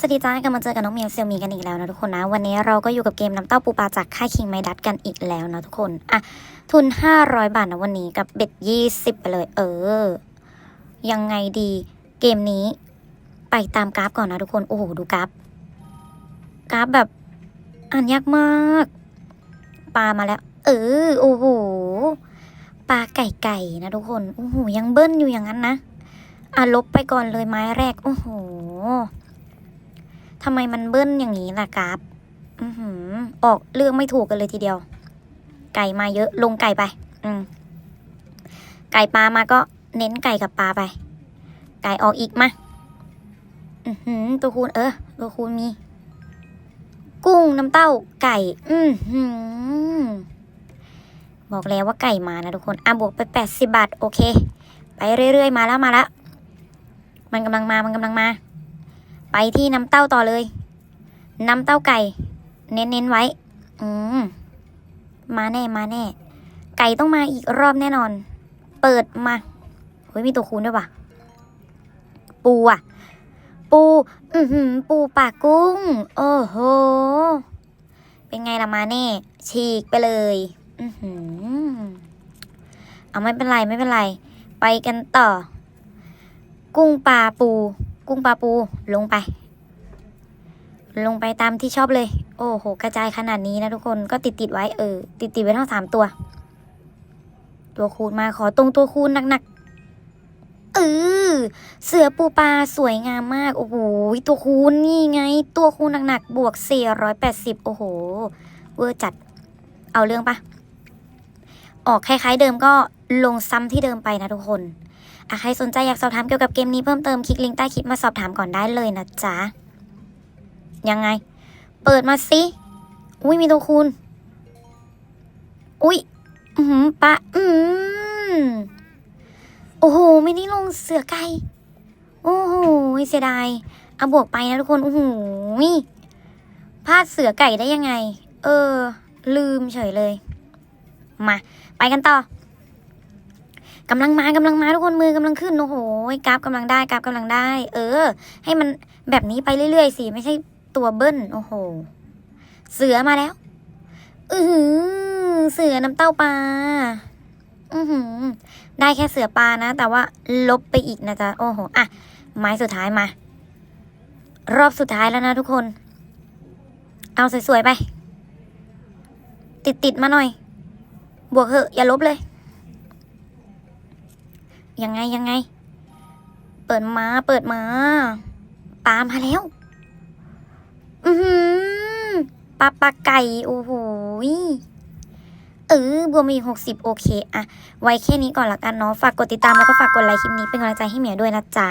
สวัสดีจ้ากลับมาเจอกับน้องเมียวเซียวมีกันอีกแล้วนะทุกคนนะ วันนี้เราก็อยู่กับเกมน้ำเต้าปูปลาจากค่ายคิงไมดัตกันอีกแล้วนะทุกคนอะทุน 500 บาทนะวันนี้กับเบ็ด20 ไปเลย เออ ยังไงดีเกมนี้ ไปตามกราฟก่อนนะทุกคน โอ้โห ดูกราฟ กราฟแบบ อ่านยากมากปลามาแล้ว เออ โอ้โหปลาไก่ไก่นะทุกคนโอ้โหยังเบิ้ลอยู่อย่างนั้นนะอะลบไปก่อนเลยไม้แรก โอ้โหำไมมันเบิ้ลอย่างนี้ล่ะกราฟอือหือ ออกเลือกไม่ถูกกันเลยทีเดียว ไก่มาเยอะลงไก่ไป อืมไก่ปลามาก็เน้นไก่กับปลาไป ไก่ออกอีกมาอือหือ ตัวคูณเออ ตัวคูณมี กุ้งน้ำเต้าไก่ อือหือ บอกแล้วว่าไก่มานะทุกคน อะบวกไปแปดสิบบาท โอเค ไปเรื่อยๆ มาแล้วมาแล้ว มันกำลังมา มันกำลังมา ไปที่น้ำเต้าต่อเลย น้ำเต้าไก่ เน้นๆไว้ อืม มาแน่มาแน่ ไก่ต้องมาอีกรอบแน่นอน เปิดมาเฮ้ยมีตัวคูณด้วยวะปูอะ ปู อือหือ ปูปากกุ้ง โอ้โห เป็นไงล่ะมาแน่ ฉีกไปเลย อือหือ เอาไม่เป็นไรไม่เป็นไร ไปกันต่อ กุ้งปลาปู กุ้งปลาปูลงไป ลงไปตามที่ชอบเลย โอ้โห กระจายขนาดนี้นะทุกคนก็ติดติดๆไว้เออ ติดติดๆไว้ทั้งสามตัว ตัวคูณมาขอตรงตัวคูณหนักๆเออเสือปูปลาสวยงามมากโอ้โหตัวคูณนี่ไง ตัวคูณหนักๆบวก480โอ้โหเวอร์จัด เอาเรื่องปะออกคล้ายๆเดิมก็ ลงซ้ำที่เดิมไปนะทุกคนอะใครสนใจอยากสอบถามเกี่ยวกับเกมนี้เพิ่มเติมคลิกลิงก์ใต้คลิปมาสอบถามก่อนได้เลยนะจ๊ะ ยังไง เปิดมาสิอุ้ยมีตัวคูณ อุ้ย อือหือปะ อืม โอ้โห ไม่ได้ลงเสือไก่โอ้โห เสียดาย เอาบวกไปนะทุกคน โอ้โหพลาดเสือไก่ได้ยังไง เออ ลืมเฉยเลย มา ไปกันต่อ กำลังมากำลังมาทุกคนมือกำลังขึ้นโอ้โหกราฟกำลังได้กราฟกำลังได้ เออ ให้มันแบบนี้ไปเรื่อยๆสิไม่ใช่ตัวเบิ้ลโอ้โห เสือมาแล้ว อือหือเสือน้ำเต้าปลาอือหือ ได้แค่เสือปลานะ แต่ว่าลบไปอีกนะจ๊ะโอ้โหอะไม้สุดท้ายมา รอบสุดท้ายแล้วนะทุกคน เอาสวยๆไป ติดๆมาหน่อย บวกเหอะอย่าลบเลย ยังไงยังไง เปิดมาเปิดมาปลามาแล้ว อือหือปลาปลาไก่ โอ้โหยเออบวมมีหกสิบโอเคอะไว้แค่นี้ก่อนละกันเนาะฝากกดติดตามแล้วก็ฝากกดไลค์คลิปนี้เป็นกำลังใจให้เหมียวด้วยนะจ๊ะ